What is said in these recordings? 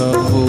Oh.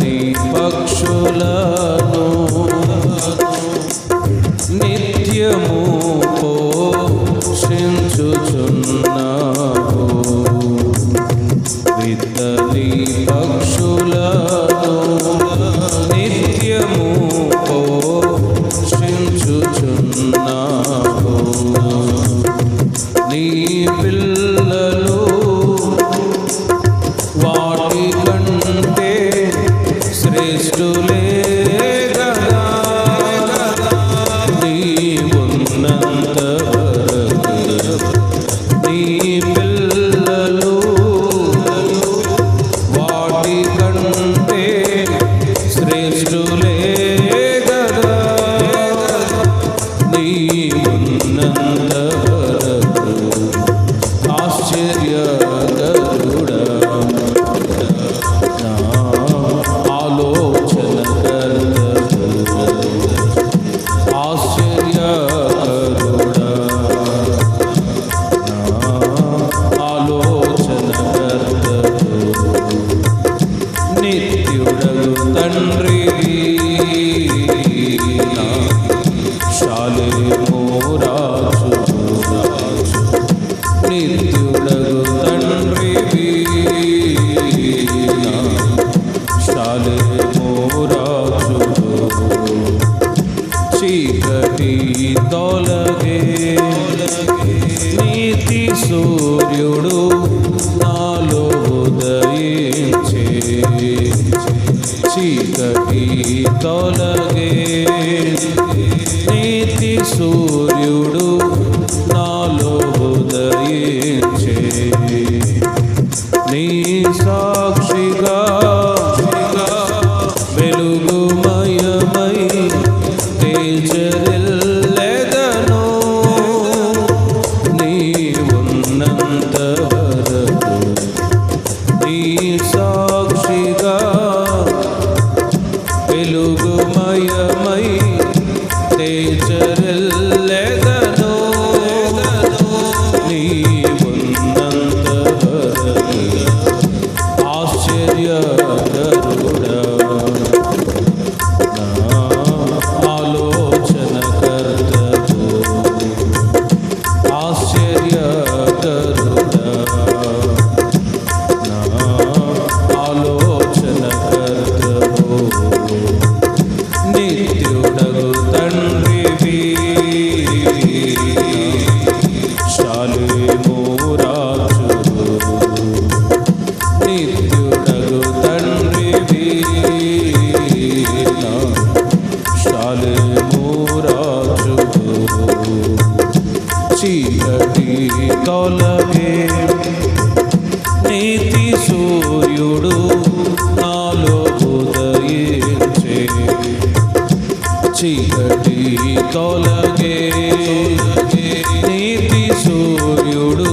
నీ పక్షులను నిత్యము పోషించుచున్నావు. విత్తని పక్షులను నిత్యము పో దొలగే నీతి సూర్యుడు నాలో ఉదయించే చీకటి తొలగే నీతి సూర్యుడు दिल ధన్యుడు నాలో ఉదయించే. చీకటి తొలగే. నీతి సూర్యుడు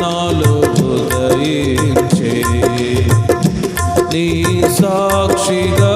నాలో ఉదయించే. నీ సాక్షిగా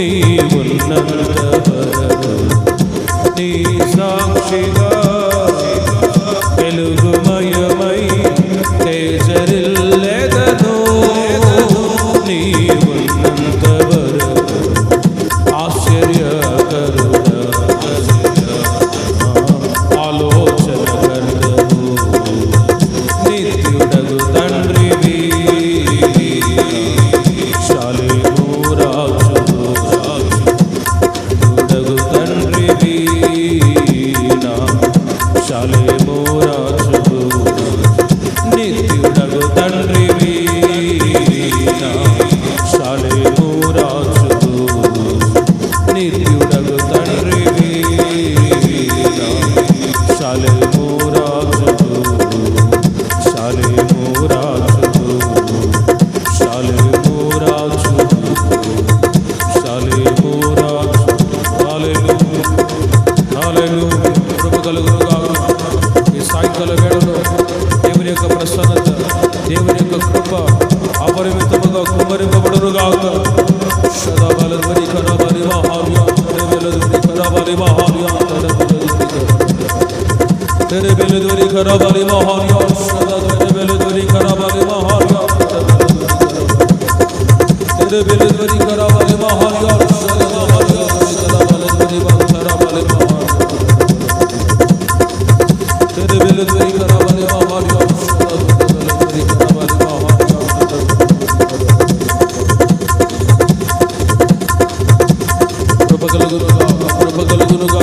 நீ உன்னவர்கள் karabali bahar ya usta dere beli duri karabali bahar ya dere beli duri karabali bahar ya usta bahar ya karabali duri bahar karabali bahar dere beli duri karabali bahar ya usta dere beli duri karabali bahar ప్రభగలుగునుగా ప్రభగలుగునుగా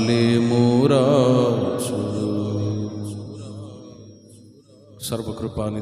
साले मोरा सर्वकृपा